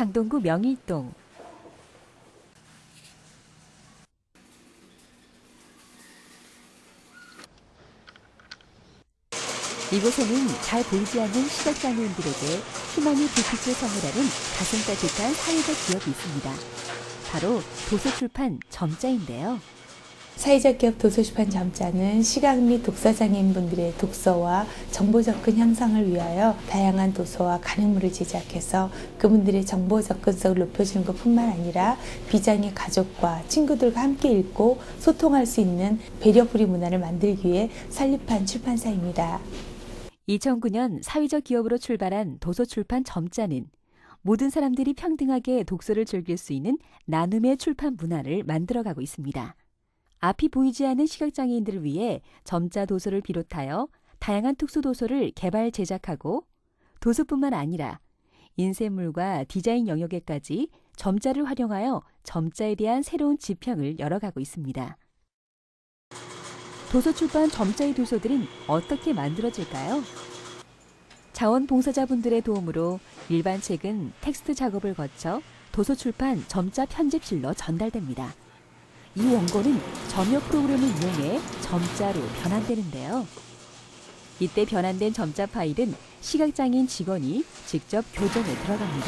강동구 명일동. 이곳에는 잘 보이지 않는 시각장애인들에게 희망의 불빛을 선물하는 가슴 따뜻한 사회적 기업이 있습니다. 바로 도서출판 점자인데요. 사회적 기업 도서출판 점자는 시각 및 독서장애인 분들의 독서와 정보 접근 향상을 위하여 다양한 도서와 간행물을 제작해서 그분들의 정보 접근성을 높여주는 것뿐만 아니라 비장애 가족과 친구들과 함께 읽고 소통할 수 있는 배려풀이 문화를 만들기 위해 설립한 출판사입니다. 2009년 사회적 기업으로 출발한 도서출판 점자는 모든 사람들이 평등하게 독서를 즐길 수 있는 나눔의 출판 문화를 만들어가고 있습니다. 앞이 보이지 않는 시각장애인들을 위해 점자 도서를 비롯하여 다양한 특수 도서를 개발 제작하고 도서뿐만 아니라 인쇄물과 디자인 영역에까지 점자를 활용하여 점자에 대한 새로운 지평을 열어가고 있습니다. 도서 출판 점자의 도서들은 어떻게 만들어질까요? 자원봉사자분들의 도움으로 일반 책은 텍스트 작업을 거쳐 도서 출판 점자 편집실로 전달됩니다. 이 원고는 점역 프로그램을 이용해 점자로 변환되는데요. 이때 변환된 점자 파일은 시각장애인 직원이 직접 교정에 들어갑니다.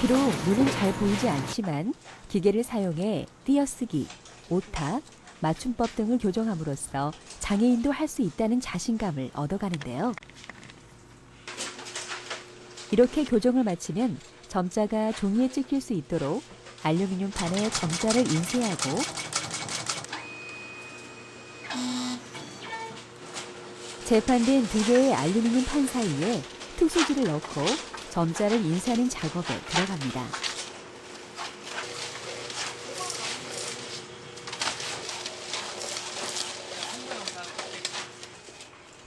비록 눈은 잘 보이지 않지만 기계를 사용해 띄어쓰기, 오타, 맞춤법 등을 교정함으로써 장애인도 할 수 있다는 자신감을 얻어가는데요. 이렇게 교정을 마치면 점자가 종이에 찍힐 수 있도록 알루미늄 판에 점자를 인쇄하고 재판된 두 개의 알루미늄 판 사이에 특수지를 넣고 점자를 인쇄하는 작업에 들어갑니다.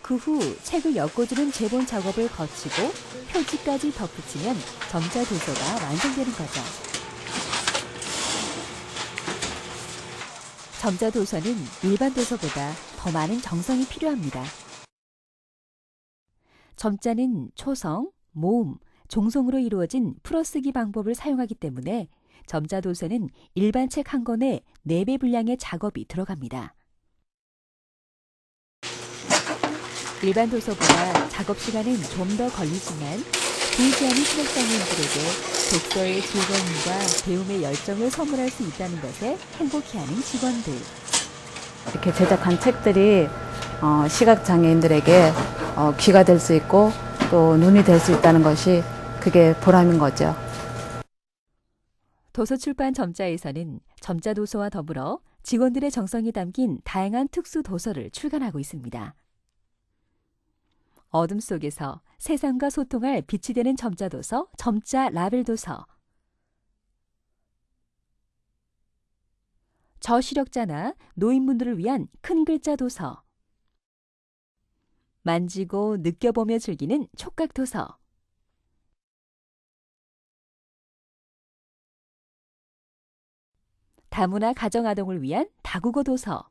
그 후 책을 엮어주는 재본 작업을 거치고 표지까지 덧붙이면 점자 도서가 완성되는 거죠. 점자 도서는 일반 도서보다 더 많은 정성이 필요합니다. 점자는 초성, 모음, 종성으로 이루어진 풀어쓰기 방법을 사용하기 때문에 점자 도서는 일반 책 한 권에 4배 분량의 작업이 들어갑니다. 일반 도서보다 작업 시간은 좀 더 걸리지만 않는 시각장애인들에게 독서의 즐거움과 배움의 열정을 선물할 수 있다는 것에 행복해하는 직원들. 이렇게 제작한 책들이 어, 시각장애인들에게 어, 귀가 될 수 있고 또 눈이 될 수 있다는 것이 그게 보람인 거죠. 도서출판 점자에서는 점자 도서와 더불어 직원들의 정성이 담긴 다양한 특수 도서를 출간하고 있습니다. 어둠 속에서 세상과 소통할 빛이 되는 점자 도서, 점자 라벨 도서. 저시력자나 노인분들을 위한 큰 글자 도서. 만지고 느껴보며 즐기는 촉각 도서. 다문화 가정아동을 위한 다국어 도서.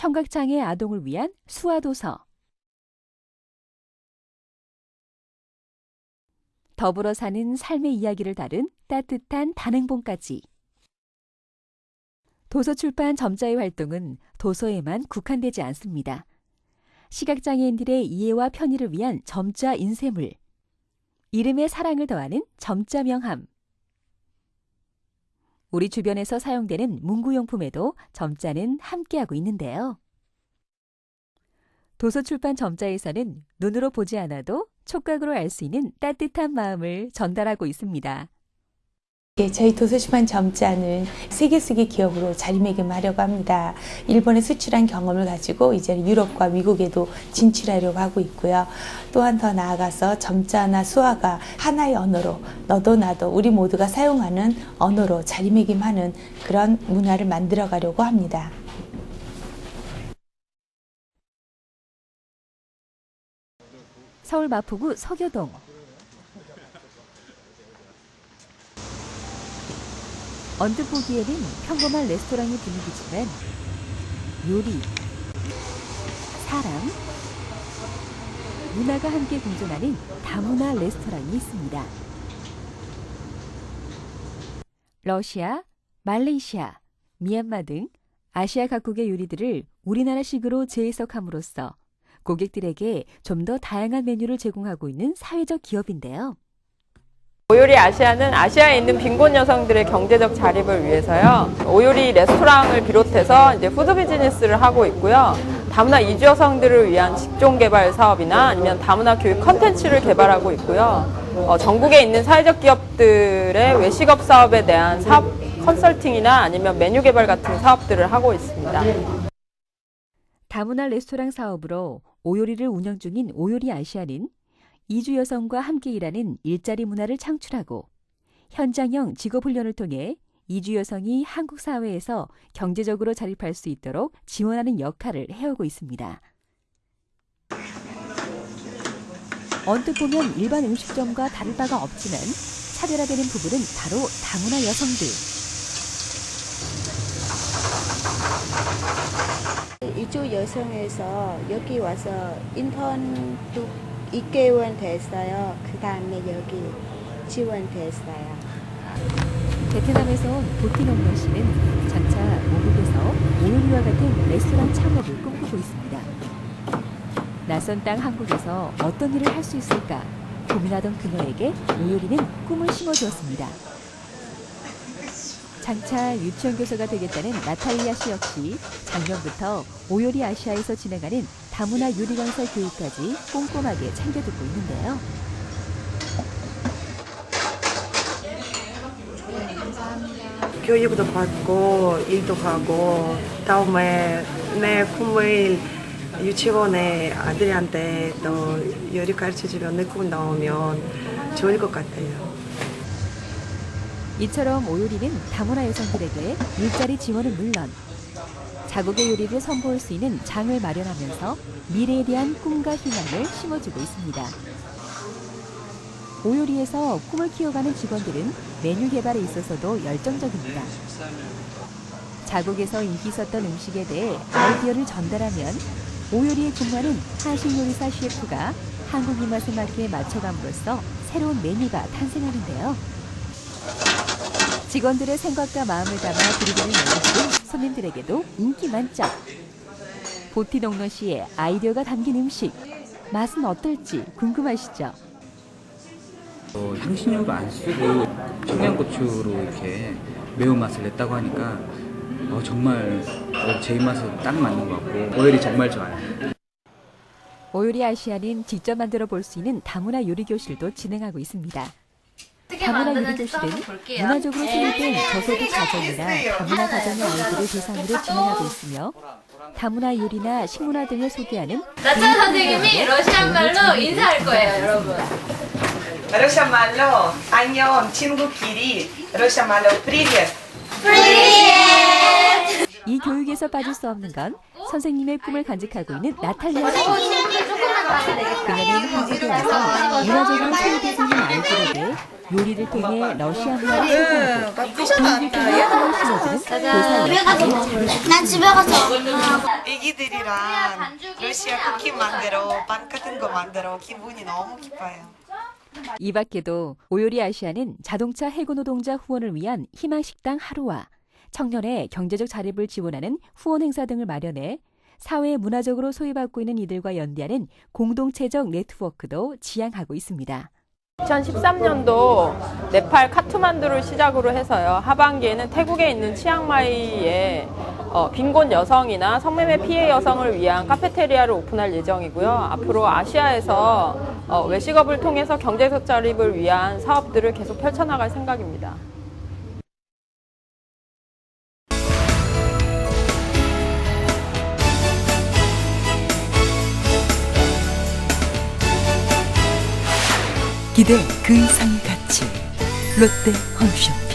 청각장애 아동을 위한 수화도서. 더불어 사는 삶의 이야기를 다룬 따뜻한 단행본까지. 도서출판 점자의 활동은 도서에만 국한되지 않습니다. 시각장애인들의 이해와 편의를 위한 점자 인쇄물. 이름에 사랑을 더하는 점자 명함. 우리 주변에서 사용되는 문구용품에도 점자는 함께하고 있는데요. 도서출판 점자에서는 눈으로 보지 않아도 촉각으로 알 수 있는 따뜻한 마음을 전달하고 있습니다. 예, 저희 도서출판 점자는 세계 쓰기 기업으로 자리매김하려고 합니다. 일본에 수출한 경험을 가지고 이제 유럽과 미국에도 진출하려고 하고 있고요. 또한 더 나아가서 점자나 수화가 하나의 언어로 너도 나도 우리 모두가 사용하는 언어로 자리매김하는 그런 문화를 만들어 가려고 합니다. 서울 마포구 서교동. 언뜻 보기에는 평범한 레스토랑의 분위기지만 요리, 사람, 문화가 함께 공존하는 다문화 레스토랑이 있습니다. 러시아, 말레이시아, 미얀마 등 아시아 각국의 요리들을 우리나라식으로 재해석함으로써 고객들에게 좀 더 다양한 메뉴를 제공하고 있는 사회적 기업인데요. 오요리 아시아는 아시아에 있는 빈곤 여성들의 경제적 자립을 위해서요. 오요리 레스토랑을 비롯해서 이제 푸드 비즈니스를 하고 있고요. 다문화 이주 여성들을 위한 직종 개발 사업이나 아니면 다문화 교육 컨텐츠를 개발하고 있고요. 어, 전국에 있는 사회적 기업들의 외식업 사업에 대한 사업 컨설팅이나 아니면 메뉴 개발 같은 사업들을 하고 있습니다. 다문화 레스토랑 사업으로 오요리를 운영 중인 오요리 아시아는 이주 여성과 함께 일하는 일자리 문화를 창출하고 현장형 직업 훈련을 통해 이주 여성이 한국 사회에서 경제적으로 자립할 수 있도록 지원하는 역할을 해오고 있습니다. 언뜻 보면 일반 음식점과 다를 바가 없지만 차별화되는 부분은 바로 다문화 여성들. 이주 여성에서 여기 와서 인턴도 2개월 됐어요. 그 다음에 여기 지원됐어요. 베트남에서 온 보티농너 씨는 장차 모국에서 오요리와 같은 레스토랑 창업을 꿈꾸고 있습니다. 낯선 땅 한국에서 어떤 일을 할 수 있을까 고민하던 그녀에게 오요리는 꿈을 심어주었습니다. 장차 유치원 교사가 되겠다는 나탈리아 씨 역시 작년부터 오요리 아시아에서 진행하는 다문화 강사 교육까지 꼼꼼하게 챙겨듣고 있는데요. 교육도 받고 일도 하고 다음에 내 꿈을 유치원에 아들한테 또 요리 가르쳐주면 내꿈 나오면 좋을 것 같아요. 이처럼 오요리는 다문화 여성들에게 일자리 지원은 물론 자국의 요리를 선보일 수 있는 장을 마련하면서 미래에 대한 꿈과 희망을 심어주고 있습니다. 오요리에서 꿈을 키워가는 직원들은 메뉴 개발에 있어서도 열정적입니다. 자국에서 인기 있었던 음식에 대해 아이디어를 전달하면 오요리에 근무하는 한식 요리사 셰프가 한국 입맛에 맞게 맞춰감으로써 새로운 메뉴가 탄생하는데요. 직원들의 생각과 마음을 담아 드리는 연락은 손님들에게도 인기 만점. 보티동너 씨의 아이디어가 담긴 음식 맛은 어떨지 궁금하시죠? 어, 향신료도 안 쓰고 청양고추로 이렇게 매운맛을 냈다고 하니까 어, 정말 어, 제 입맛에 딱 맞는 것 같고 오열이 정말 좋아요. 오요리 아시아는 직접 만들어 볼 수 있는 다문화 요리 교실도 진행하고 있습니다. 다문화 요리 교실은 문화적으로 소외된 저소득 가정이나 다문화 가정의 아이들을 대상으로 진행하고 있으며 다문화 요리나 식문화 등을 소개하는 나찬 선생님이 러시안 말로 인사할 거예요, 여러분. 러시아말로 안녕 친구끼리. 러시아말로 프리벳 이 교육에서 빠질 수 없는 건 선생님의 꿈을 간직하고 있는 나탈리아 씨. 그녀는 한국에 와서 문화적으로 소외되고 있는 아이들에게 요리를 통해 러시아 문화를 소개하고 통해 교사. 난 집에 가서. 애기들이랑 러시아 쿠키 만들어 빵 같은 거 만들어 기분이 너무 기뻐요. 이 밖에도 오요리 아시아는 자동차 해고 노동자 후원을 위한 희망식당 하루와 청년의 경제적 자립을 지원하는 후원 행사 등을 마련해 사회 문화적으로 소외받고 있는 이들과 연대하는 공동체적 네트워크도 지향하고 있습니다. 2013년도 네팔 카투만두를 시작으로 해서요. 하반기에는 태국에 있는 치앙마이에 어, 빈곤 여성이나 성매매 피해 여성을 위한 카페테리아를 오픈할 예정이고요. 앞으로 아시아에서 어, 외식업을 통해서 경제적 자립을 위한 사업들을 계속 펼쳐나갈 생각입니다. 기대 그 이상의 가치 롯데 홈쇼